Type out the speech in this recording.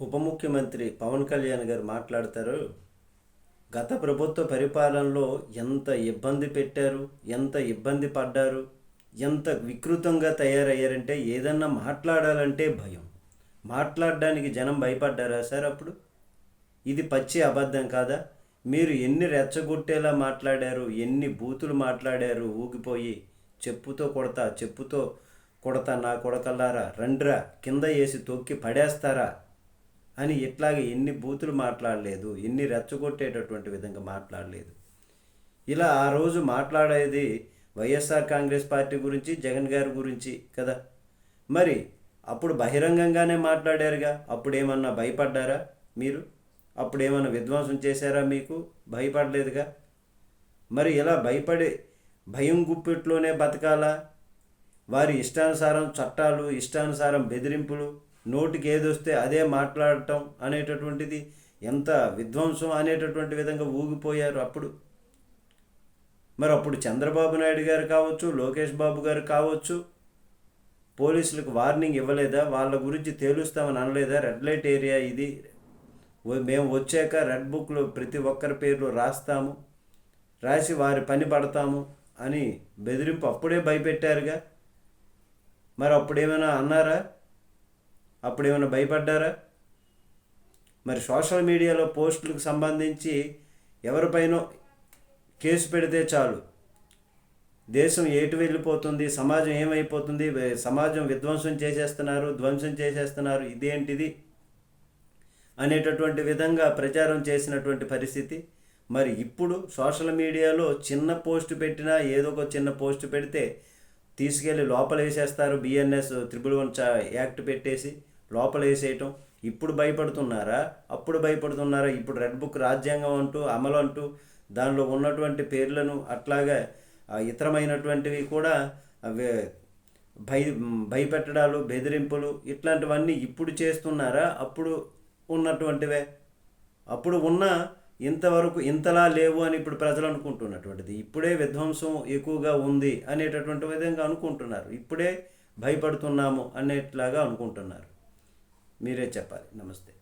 ఉప ముఖ్యమంత్రి పవన్ కళ్యాణ్ గారు మాట్లాడతారు. గత ప్రభుత్వ పరిపాలనలో ఎంత ఇబ్బంది పెట్టారు ఎంత ఇబ్బంది పడ్డారు ఎంత వికృతంగా తయారయ్యారంటే ఏదన్నా మాట్లాడాలంటే భయం. మాట్లాడడానికి జనం భయపడ్డారా సార్ అప్పుడు? ఇది పచ్చి అబద్ధం కాదా? మీరు ఎన్ని రెచ్చగొట్టేలా మాట్లాడారు ఎన్ని బూతులు మాట్లాడారు ఊగిపోయి చెప్పుతో కొడతా చెప్పుతో కొడతా నా కొడకల్లారా? రండ్రా కింద వేసి తొక్కి పడేస్తారా? అని ఇట్లాగే ఎన్ని బూతులు మాట్లాడలేదు ఎన్ని రెచ్చగొట్టేటటువంటి విధంగా మాట్లాడలేదు. ఇలా ఆ రోజు మాట్లాడేది వైఎస్ఆర్ కాంగ్రెస్ పార్టీ గురించి జగన్ గారి గురించి కదా. మరి అప్పుడు బహిరంగంగానే మాట్లాడారుగా అప్పుడు ఏమన్నా భయపడ్డారా మీరు? అప్పుడు ఏమన్నా విధ్వంసం చేశారా మీకు? భయపడలేదుగా? మరి ఇలా భయపడే భయం గుప్పిట్లోనే బతకాలా? వారి ఇష్టానుసారం చట్టాలు ఇష్టానుసారం బెదిరింపులు నోటికి ఏదొస్తే అదే మాట్లాడటం అనేటటువంటిది ఎంత విధ్వంసం అనేటటువంటి విధంగా ఊగిపోయారు అప్పుడు. మరి అప్పుడు చంద్రబాబు నాయుడు గారు కావచ్చు లోకేష్ బాబు గారు కావచ్చు పోలీసులకు వార్నింగ్ ఇవ్వలేదా? వాళ్ళ గురించి తేలుస్తామని అనలేదా? రెడ్ లైట్ ఏరియా ఇది. మేము వచ్చాక రెడ్ బుక్లో ప్రతి ఒక్కరి పేర్లు రాస్తాము రాసి వారి పని పడతాము అని బెదిరింపు అప్పుడే భయపెట్టారుగా. మరి అప్పుడేమైనా అన్నారా? అప్పుడేమైనా భయపడ్డారా? మరి సోషల్ మీడియాలో పోస్టులకు సంబంధించి ఎవరిపైనో కేసు పెడితే చాలు. దేశం ఏటు వెళ్ళిపోతుంది? సమాజం ఏమైపోతుంది? సమాజం విధ్వంసం చేసేస్తున్నారు ధ్వంసం చేసేస్తున్నారు ఇదేంటిది? అనేటటువంటి విధంగా ప్రచారం చేసినటువంటి పరిస్థితి. మరి ఇప్పుడు సోషల్ మీడియాలో చిన్న పోస్ట్ పెట్టినా ఏదో ఒక చిన్న పోస్ట్ పెడితే తీసుకెళ్ళి లోపల వేసేస్తారు బిఎన్ఎస్ త్రిబుల్ వన్ చా యాక్ట్ పెట్టేసి లోపల వేసేయటం ఇప్పుడు భయపడుతున్నారా? అప్పుడు భయపడుతున్నారా? ఇప్పుడు రెడ్ బుక్ రాజ్యాంగం అంటూ అమలు అంటూ దానిలో ఉన్నటువంటి పేర్లను అట్లాగా ఇతరమైనటువంటివి కూడా భయ భయపెట్టడాలు బెదిరింపులు ఇట్లాంటివన్నీ ఇప్పుడు చేస్తున్నారా? అప్పుడు ఉన్నటువంటివే. అప్పుడు ఉన్న ఇంతవరకు ఇంతలా లేవు అని ఇప్పుడు ప్రజలు అనుకుంటున్నటువంటిది. ఇప్పుడే విధ్వంసం ఎక్కువగా ఉంది అనేటటువంటి విధంగా అనుకుంటున్నారు. ఇప్పుడే భయపడుతున్నాము అనేట్లాగా అనుకుంటున్నారు. మీరే చెప్పాలి. నమస్తే.